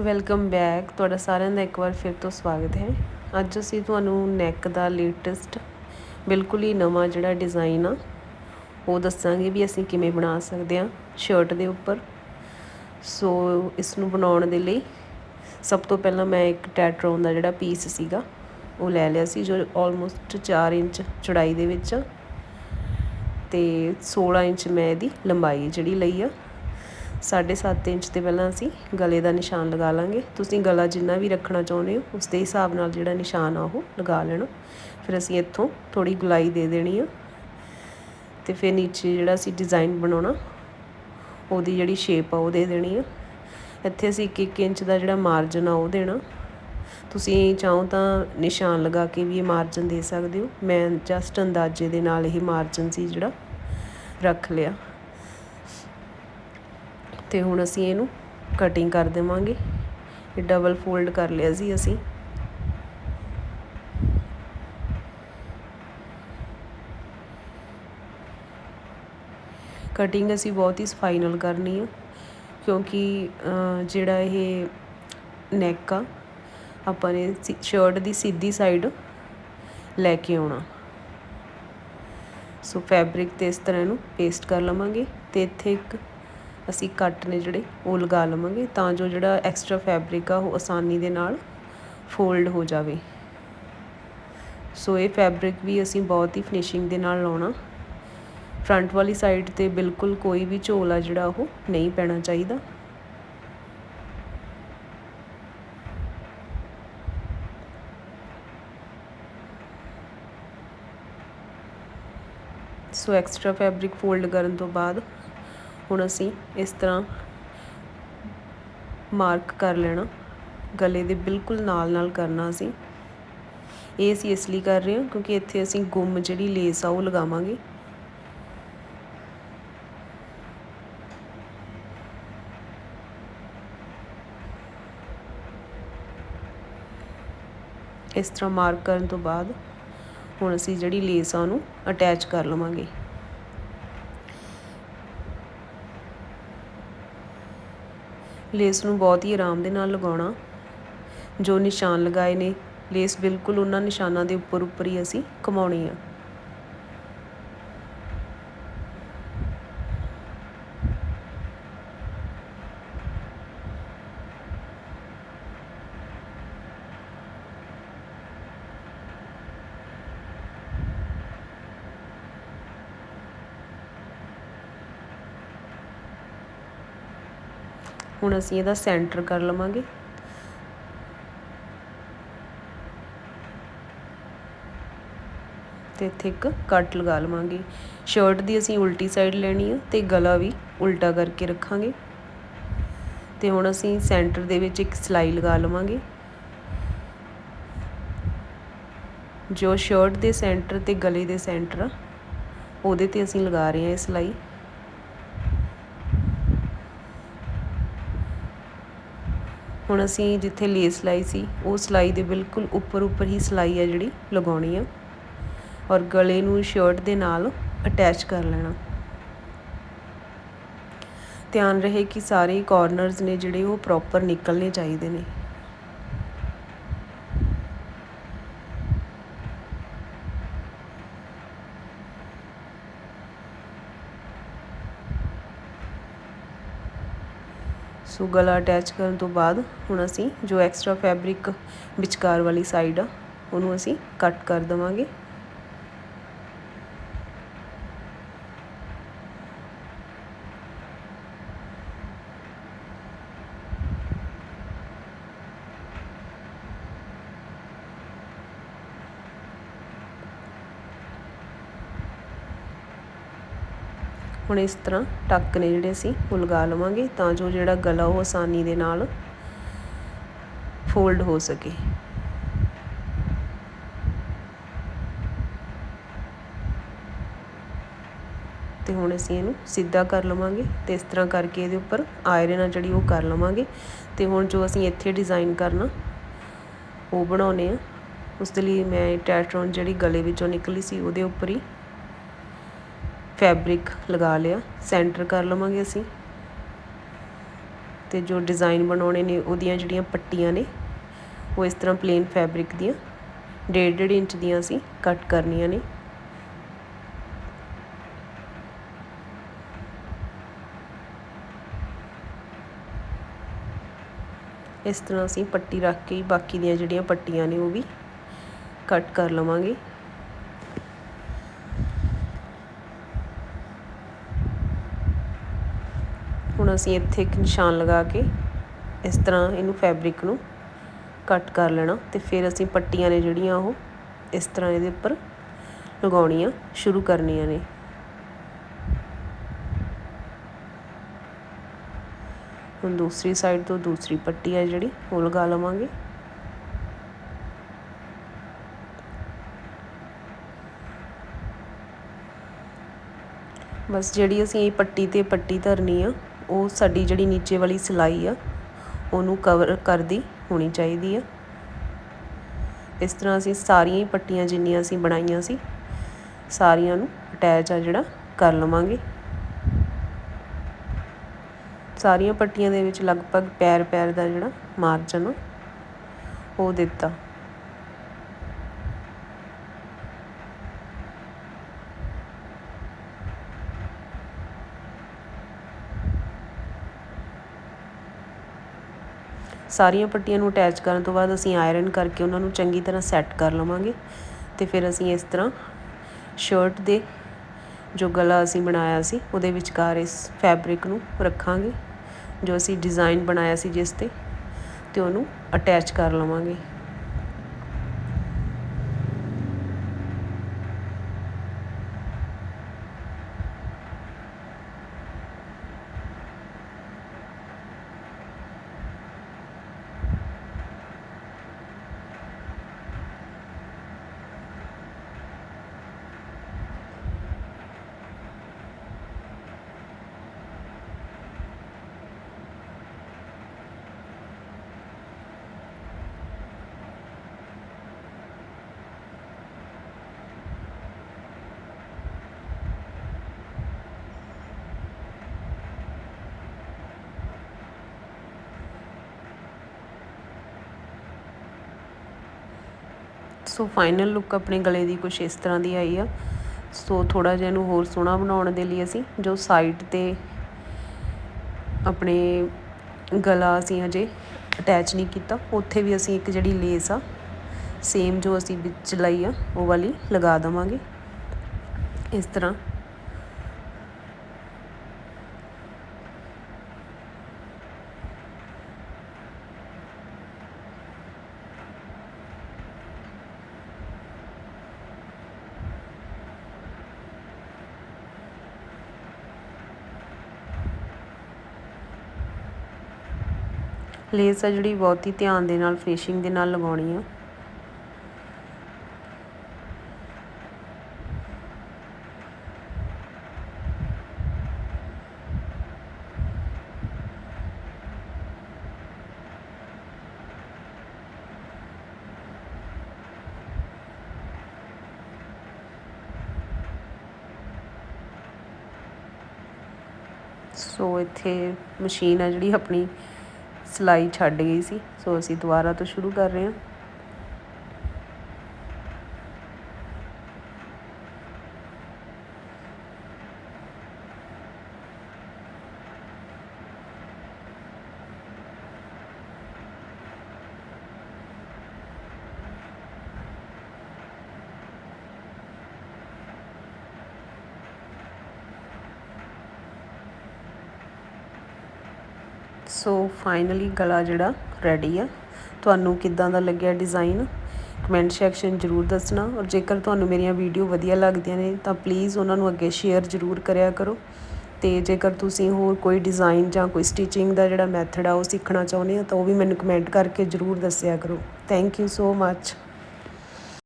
Welcome back ਤੁਹਾਡਾ ਸਾਰਿਆਂ ਦਾ ਇੱਕ ਵਾਰ ਫਿਰ ਤੋਂ ਸਵਾਗਤ ਹੈ। ਅੱਜ ਅਸੀਂ ਤੁਹਾਨੂੰ ਨੈਕ ਦਾ ਲੇਟੈਸਟ ਬਿਲਕੁਲ ਹੀ ਨਵਾਂ ਜਿਹੜਾ ਡਿਜ਼ਾਈਨ ਆ, ਉਹ ਦੱਸਾਂਗੇ ਵੀ ਅਸੀਂ ਕਿਵੇਂ ਬਣਾ ਸਕਦੇ ਹਾਂ ਸ਼ਰਟ ਦੇ ਉੱਪਰ। ਸੋ ਇਸ ਨੂੰ ਬਣਾਉਣ ਦੇ ਲਈ ਸਭ ਤੋਂ ਪਹਿਲਾਂ ਮੈਂ ਇੱਕ ਟੈਟਰੋਨ ਦਾ ਜਿਹੜਾ ਪੀਸ ਸੀਗਾ, ਉਹ ਲੈ ਲਿਆ ਸੀ, ਜੋ ਆਲਮੋਸਟ 4 ਇੰਚ ਚੌੜਾਈ ਦੇ ਵਿੱਚ ਤੇ 16 ਇੰਚ ਮੈਂ ਇਹਦੀ ਲੰਬਾਈ ਜਿਹੜੀ ਲਈ ਆ। 7.5 ਇੰਚ ਤੇ ਪਹਿਲਾਂ ਅਸੀਂ ਗਲੇ ਦਾ ਨਿਸ਼ਾਨ ਲਗਾ ਲਾਂਗੇ। ਤੁਸੀਂ ਗਲਾ ਜਿੰਨਾ ਵੀ ਰੱਖਣਾ ਚਾਹੁੰਦੇ ਹੋ ਉਸ ਦੇ ਹਿਸਾਬ ਨਾਲ ਜਿਹੜਾ ਨਿਸ਼ਾਨ ਆ ਉਹ ਲਗਾ ਲੈਣਾ। ਫਿਰ ਅਸੀਂ ਇੱਥੋਂ ਥੋੜੀ ਗੁਲਾਈ ਦੇ ਦੇਣੀ ਆ। ਤੇ ਫਿਰ ਨੀਚੇ ਜਿਹੜਾ ਅਸੀਂ ਡਿਜ਼ਾਈਨ ਬਣਾਉਣਾ, ਉਹਦੀ ਜਿਹੜੀ ਸ਼ੇਪ ਆ ਉਹ ਦੇ ਦੇਣੀ ਆ। ਇੱਥੇ ਅਸੀਂ 1-1 ਇੰਚ ਦਾ ਜਿਹੜਾ ਮਾਰਜਨ ਆ ਉਹ ਦੇਣਾ। ਤੁਸੀਂ ਚਾਹੋ ਤਾਂ ਨਿਸ਼ਾਨ ਲਗਾ ਕੇ ਵੀ ਇਹ ਮਾਰਜਨ ਦੇ ਸਕਦੇ ਹੋ। ਮੈਂ ਜਸਟ ਅੰਦਾਜ਼ੇ ਦੇ ਨਾਲ ਇਹ ਮਾਰਜਨ ਸੀ ਜਿਹੜਾ ਰੱਖ ਲਿਆ। ਤੇ ਹੁਣ ਅਸੀਂ ਇਹਨੂੰ ਕਟਿੰਗ ਕਰ ਦੇਵਾਂਗੇ। ਇਹ ਡਬਲ ਫੋਲਡ ਕਰ ਲਿਆ ਸੀ ਅਸੀਂ। ਕਟਿੰਗ ਅਸੀਂ ਬਹੁਤ ਹੀ ਸਫ਼ਾਈ ਨਾਲ ਕਰਨੀ ਆ, ਕਿਉਂਕਿ ਜਿਹੜਾ ਇਹ ਨੈਕ ਆ, ਆਪਾਂ ਨੇ ਸ਼ਰਟ ਦੀ ਸਿੱਧੀ ਸਾਈਡ ਲੈ ਕੇ ਆਉਣਾ। ਸੋ ਫੈਬਰਿਕ ਤੇ ਇਸ ਤਰ੍ਹਾਂ ਇਹਨੂੰ ਪੇਸਟ ਕਰ ਲਵਾਂਗੇ ਤੇ ਇੱਥੇ ਇੱਕ ਅਸੀਂ ਕੱਟ ਨੇ ਜਿਹੜੇ, ਉਹ ਲਗਾ ਲਵਾਂਗੇ ਤਾਂ ਜੋ ਜਿਹੜਾ ਐਕਸਟਰਾ ਫੈਬਰਿਕ ਆ, ਉਹ ਆਸਾਨੀ ਦੇ ਨਾਲ ਫੋਲਡ ਹੋ ਜਾਵੇ। ਸੋ ਇਹ ਫੈਬਰਿਕ ਵੀ ਅਸੀਂ ਬਹੁਤ ਹੀ ਫਿਨਿਸ਼ਿੰਗ ਦੇ ਨਾਲ ਲਾਉਣਾ। ਫਰੰਟ ਵਾਲੀ ਸਾਈਡ ਤੇ ਬਿਲਕੁਲ ਕੋਈ ਵੀ ਝੋਲ ਆ ਜਿਹੜਾ, ਉਹ ਨਹੀਂ ਪੈਣਾ ਚਾਹੀਦਾ। ਸੋ ਐਕਸਟਰਾ ਫੈਬਰਿਕ ਫੋਲਡ ਕਰਨ ਤੋਂ ਬਾਅਦ ਹੁਣ ਅਸੀਂ ਇਸ ਤਰ੍ਹਾਂ ਮਾਰਕ ਕਰ ਲੈਣਾ। ਗਲੇ ਦੇ ਬਿਲਕੁਲ ਨਾਲ ਨਾਲ ਕਰਨਾ ਅਸੀਂ। ਇਹ ਅਸੀਂ ਇਸ ਲਈ ਕਰ ਰਹੇ ਹਾਂ ਕਿਉਂਕਿ ਇੱਥੇ ਅਸੀਂ ਗੁੰਮ ਜਿਹੜੀ ਲੇਸ ਆ ਉਹ ਲਗਾਵਾਂਗੇ। ਇਸ ਤਰ੍ਹਾਂ ਮਾਰਕ ਕਰਨ ਤੋਂ ਬਾਅਦ ਹੁਣ ਅਸੀਂ ਜਿਹੜੀ ਲੇਸ ਆ ਉਹਨੂੰ ਅਟੈਚ ਕਰ ਲਵਾਂਗੇ। ਲੇਸ ਨੂੰ ਬਹੁਤ ਹੀ ਆਰਾਮ ਦੇ ਨਾਲ ਲਗਾਉਣਾ। ਜੋ ਨਿਸ਼ਾਨ ਲਗਾਏ ਨੇ, ਲੇਸ ਬਿਲਕੁਲ ਉਹਨਾਂ ਨਿਸ਼ਾਨਾਂ ਦੇ ਉੱਪਰ ਉੱਪਰ ਹੀ ਅਸੀਂ ਕਮਾਉਣੀ ਆ। ਹੁਣ ਅਸੀਂ ਇਹਦਾ ਸੈਂਟਰ ਕਰ ਲਵਾਂਗੇ। ਤੇ ਇੱਥੇ ਇੱਕ ਕੱਟ ਲਗਾ ਲਵਾਂਗੇ। ਸ਼ਰਟ ਦੀ ਅਸੀਂ ਉਲਟੀ ਸਾਈਡ ਲੈਣੀ ਆ ਤੇ ਗਲਾ ਵੀ ਉਲਟਾ ਕਰਕੇ ਰੱਖਾਂਗੇ। ਤੇ ਹੁਣ ਅਸੀਂ ਸੈਂਟਰ ਦੇ ਵਿੱਚ ਇੱਕ ਸਲਾਈ ਲਗਾ ਲਵਾਂਗੇ। ਜੋ ਸ਼ਰਟ ਦੇ ਸੈਂਟਰ ਤੇ ਗਲੇ ਦੇ ਸੈਂਟਰ ਉਹਦੇ ਤੇ ਅਸੀਂ ਲਗਾ ਰਹੇ ਹਾਂ ਇਹ ਸਲਾਈ। ਹੁਣ ਅਸੀਂ ਜਿੱਥੇ ਲੇਸ ਲਾਈ ਸੀ, ਉਹ ਸਲਾਈ ਦੇ ਬਿਲਕੁਲ ਉੱਪਰ ਉੱਪਰ ਹੀ ਸਲਾਈ ਆ ਜਿਹੜੀ ਲਗਾਉਣੀ ਆ। ਔਰ ਗਲੇ ਨੂੰ ਸ਼ਰਟ ਦੇ ਨਾਲ ਅਟੈਚ ਕਰ ਲੈਣਾ। ਧਿਆਨ ਰਹੇ ਕਿ ਸਾਰੇ ਕਾਰਨਰਸ ਨੇ ਜਿਹੜੇ ਉਹ ਪ੍ਰੋਪਰ ਨਿਕਲਨੇ ਚਾਹੀਦੇ ਨੇ। ਸੋ ਗਲਾ ਅਟੈਚ ਕਰਨ ਤੋਂ ਬਾਅਦ ਹੁਣ ਅਸੀਂ ਜੋ ਐਕਸਟਰਾ ਫੈਬਰਿਕ ਵਿਚਕਾਰ ਵਾਲੀ ਸਾਈਡ ਆ, ਉਹਨੂੰ ਅਸੀਂ ਕੱਟ ਕਰ ਦਵਾਂਗੇ। ਹੁਣ ਇਸ ਤਰ੍ਹਾਂ ਟੱਕ ਨੇ ਜਿਹੜੇ ਅਸੀਂ, ਉਹ ਲਗਾ ਲਵਾਂਗੇ ਤਾਂ ਜੋ ਜਿਹੜਾ ਗਲਾ ਉਹ ਆਸਾਨੀ ਦੇ ਨਾਲ ਫੋਲਡ ਹੋ ਸਕੇ। ਤੇ ਹੁਣ ਅਸੀਂ ਇਹਨੂੰ ਸਿੱਧਾ ਕਰ ਲਵਾਂਗੇ ਤੇ ਇਸ ਤਰ੍ਹਾਂ ਕਰਕੇ ਇਹਦੇ ਉੱਪਰ ਆਇਰਨ ਆ ਜਿਹੜੀ ਉਹ ਕਰ ਲਵਾਂਗੇ। ਤੇ ਹੁਣ ਜੋ ਅਸੀਂ ਇੱਥੇ ਡਿਜ਼ਾਈਨ ਕਰਨਾ, ਉਹ ਬਣਾਉਨੇ ਆ ਉਸ ਦੇ ਲਈ ਮੈਂ ਟੈਟਰੋਨ ਜਿਹੜੀ ਗਲੇ ਵਿੱਚੋਂ ਨਿਕਲੀ ਸੀ, ਉਹਦੇ ਉੱਪਰ ਹੀ ਫੈਬਰਿਕ ਲਗਾ ਲਿਆ, ਸੈਂਟਰ ਕਰ ਲਵਾਂਗੇ ਅਸੀਂ। ਤੇ ਜੋ ਡਿਜ਼ਾਈਨ ਬਣਾਉਣੇ ਨੇ, ਉਹਦੀਆਂ ਜਿਹੜੀਆਂ ਪੱਟੀਆਂ ਨੇ, ਉਹ ਇਸ ਤਰ੍ਹਾਂ ਪਲੇਨ ਫੈਬਰਿਕ ਦੀਆਂ, ਡੇਢ ਡੇਢ ਇੰਚ ਦੀਆਂ ਅਸੀਂ ਕੱਟ ਕਰਨੀਆਂ ਨੇ। ਇਸ ਤਰ੍ਹਾਂ ਅਸੀਂ ਪੱਟੀ ਰੱਖ ਕੇ ਬਾਕੀ ਦੀਆਂ ਜਿਹੜੀਆਂ ਪੱਟੀਆਂ ਨੇ, ਉਹ ਵੀ ਕੱਟ ਕਰ ਲਵਾਂਗੇ। ਹੁਣ ਅਸੀਂ ਇੱਥੇ ਇੱਕ ਨਿਸ਼ਾਨ ਲਗਾ ਕੇ ਇਸ ਤਰ੍ਹਾਂ ਇਹਨੂੰ ਫੈਬਰਿਕ ਨੂੰ ਕੱਟ ਕਰ ਲੈਣਾ ਤੇ ਫਿਰ ਅਸੀਂ ਪੱਟੀਆਂ ਨੇ ਜਿਹੜੀਆਂ ਉਹ ਇਸ ਤਰ੍ਹਾਂ ਇਹਦੇ ਉੱਪਰ ਲਗਾਉਣੀਆਂ ਸ਼ੁਰੂ ਕਰਨੀਆਂ ਨੇ। ਹੁਣ ਦੂਸਰੀ ਸਾਈਡ ਤੋਂ ਦੂਸਰੀ ਪੱਟੀ ਹੈ ਜਿਹੜੀ, ਉਹ ਲਗਾ ਲਵਾਂਗੇ। ਬਸ ਜਿਹੜੀ ਅਸੀਂ ਇਹ ਪੱਟੀ ਤੇ ਪੱਟੀ ਧਰਨੀ ਆ ਉਹ ਸਾਡੀ ਜਿਹੜੀ ਨੀਚੇ ਵਾਲੀ ਸਿਲਾਈ ਆ, ਉਹਨੂੰ ਕਵਰ ਕਰਦੀ ਹੋਣੀ ਚਾਹੀਦੀ ਆ। ਇਸ ਤਰ੍ਹਾਂ ਅਸੀਂ ਸਾਰੀਆਂ ਹੀ ਪੱਟੀਆਂ ਜਿੰਨੀਆਂ ਅਸੀਂ ਬਣਾਈਆਂ ਸੀ, ਸਾਰੀਆਂ ਨੂੰ ਅਟੈਚ ਆ ਜਿਹੜਾ, ਕਰ ਲਵਾਂਗੇ। ਸਾਰੀਆਂ ਪੱਟੀਆਂ ਦੇ ਵਿੱਚ ਲਗਭਗ ਪੈਰ ਪੈਰ ਦਾ ਜਿਹੜਾ ਮਾਰਜਨ ਉਹ ਦਿੱਤਾ। ਸਾਰੀਆਂ ਪੱਟੀਆਂ ਨੂੰ ਅਟੈਚ ਕਰਨ ਤੋਂ ਬਾਅਦ ਅਸੀਂ ਆਇਰਨ ਕਰਕੇ ਉਹਨਾਂ ਨੂੰ ਚੰਗੀ ਤਰ੍ਹਾਂ ਸੈੱਟ ਕਰ ਲਵਾਂਗੇ ਤੇ ਫਿਰ ਅਸੀਂ ਇਸ ਤਰ੍ਹਾਂ ਸ਼ਰਟ ਦੇ ਜੋ ਗਲਾ ਅਸੀਂ ਬਣਾਇਆ ਸੀ, ਉਹਦੇ ਵਿਚਕਾਰ ਇਸ ਫੈਬਰਿਕ ਨੂੰ ਰੱਖਾਂਗੇ, ਜੋ ਅਸੀਂ ਡਿਜ਼ਾਈਨ ਬਣਾਇਆ ਸੀ ਜਿਸ ਤੇ ਤੇ ਉਹਨੂੰ ਅਟੈਚ ਕਰ ਲਵਾਂਗੇ। ਸੋ ਫਾਈਨਲ ਲੁੱਕ ਆਪਣੇ ਗਲੇ ਦੀ ਕੁਝ ਇਸ ਤਰ੍ਹਾਂ ਦੀ ਆਈ ਆ। ਸੋ ਥੋੜਾ ਜਿਹਾ ਇਹਨੂੰ ਹੋਰ ਸੋਹਣਾ ਬਣਾਉਣ ਦੇ ਲਈ ਅਸੀਂ ਜੋ ਸਾਈਡ ਤੇ ਆਪਣੇ ਗਲਾ ਅਸੀਂ ਹਜੇ ਅਟੈਚ ਨਹੀਂ ਕੀਤਾ, ਉੱਥੇ ਵੀ ਅਸੀਂ ਇੱਕ ਜਿਹੜੀ ਲੇਸ ਆ ਸੇਮ ਜੋ ਅਸੀਂ ਵਿੱਚ ਲਈ ਆ, ਉਹ ਵਾਲੀ ਲਗਾ ਦਵਾਂਗੇ। ਇਸ ਤਰ੍ਹਾਂ ਲੇਸ ਆ ਜਿਹੜੀ ਬਹੁਤ ਹੀ ਧਿਆਨ ਦੇ ਨਾਲ ਫਿਨਿਸ਼ਿੰਗ ਦੇ ਨਾਲ ਲਗਾਉਣੀ ਆ। ਸੋ ਇੱਥੇ ਮਸ਼ੀਨ ਆ ਜਿਹੜੀ ਆਪਣੀ ਸਿਲਾਈ ਛੱਡ ਗਈ ਸੀ ਸੋ ਅਸੀਂ ਦੁਬਾਰਾ ਤੋਂ ਸ਼ੁਰੂ ਕਰ ਰਹੇ ਹਾਂ। ਸੋ ਫਾਈਨਲੀ ਗਲਾ ਜਿਹੜਾ ਰੈਡੀ ਆ। ਤੁਹਾਨੂੰ ਕਿੱਦਾਂ ਦਾ ਲੱਗਿਆ ਡਿਜ਼ਾਈਨ ਕਮੈਂਟ ਸੈਕਸ਼ਨ ਜ਼ਰੂਰ ਦੱਸਣਾ। ਔਰ ਜੇਕਰ ਤੁਹਾਨੂੰ ਮੇਰੀਆਂ ਵੀਡੀਓ ਵਧੀਆ ਲੱਗਦੀਆਂ ਨੇ, ਤਾਂ ਪਲੀਜ਼ ਉਹਨਾਂ ਨੂੰ ਅੱਗੇ ਸ਼ੇਅਰ ਜ਼ਰੂਰ ਕਰਿਆ ਕਰੋ। ਤੇ ਜੇਕਰ ਤੁਸੀਂ ਹੋਰ ਕੋਈ ਡਿਜ਼ਾਈਨ ਜਾਂ ਕੋਈ ਸਟਿਚਿੰਗ ਦਾ ਜਿਹੜਾ ਮੈਥਡ ਆ ਉਹ ਸਿੱਖਣਾ ਚਾਹੁੰਦੇ ਆ, ਤਾਂ ਉਹ ਵੀ ਮੈਨੂੰ ਕਮੈਂਟ ਕਰਕੇ ਜ਼ਰੂਰ ਦੱਸਿਆ ਕਰੋ। Thank you so much